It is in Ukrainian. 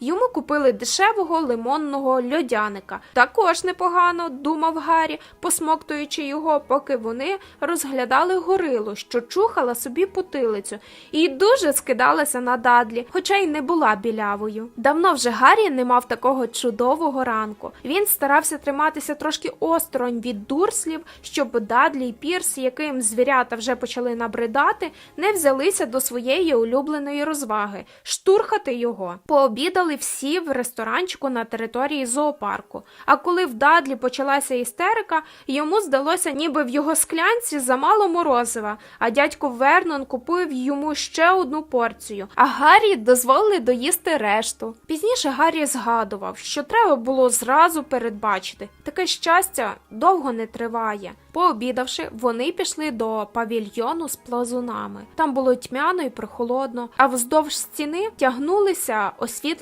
Йому купили дешевого лимонного льодяника. Також непогано, думав Гаррі, посмоктуючи його, поки вони розглядали горилу, що чухала собі потилицю, і дуже скидалася на Дадлі, хоча й не була білявою. Давно вже Гаррі не мав такого чудового ранку. Він старався триматися трошки осторонь від дурслів, щоб Дадлі і Пірс, яким звірята вже почали набридати, не взялися до своєї улюбленої розваги штурхати його. Пообідали всі в ресторанчику на території зоопарку. А коли в Дадлі почалася істерика, йому здалося, ніби в його склянці замало морозива, а дядько Вернон купив йому ще одну порцію, а Гаррі дозволили доїсти решту. Пізніше Гаррі згадував, що треба було зразу передбачити. Таке щастя довго не триває. Пообідавши, вони пішли до павільйону з плазунами. Там було тьмяно і прохолодно, а вздовж стіни тягнулися освітлені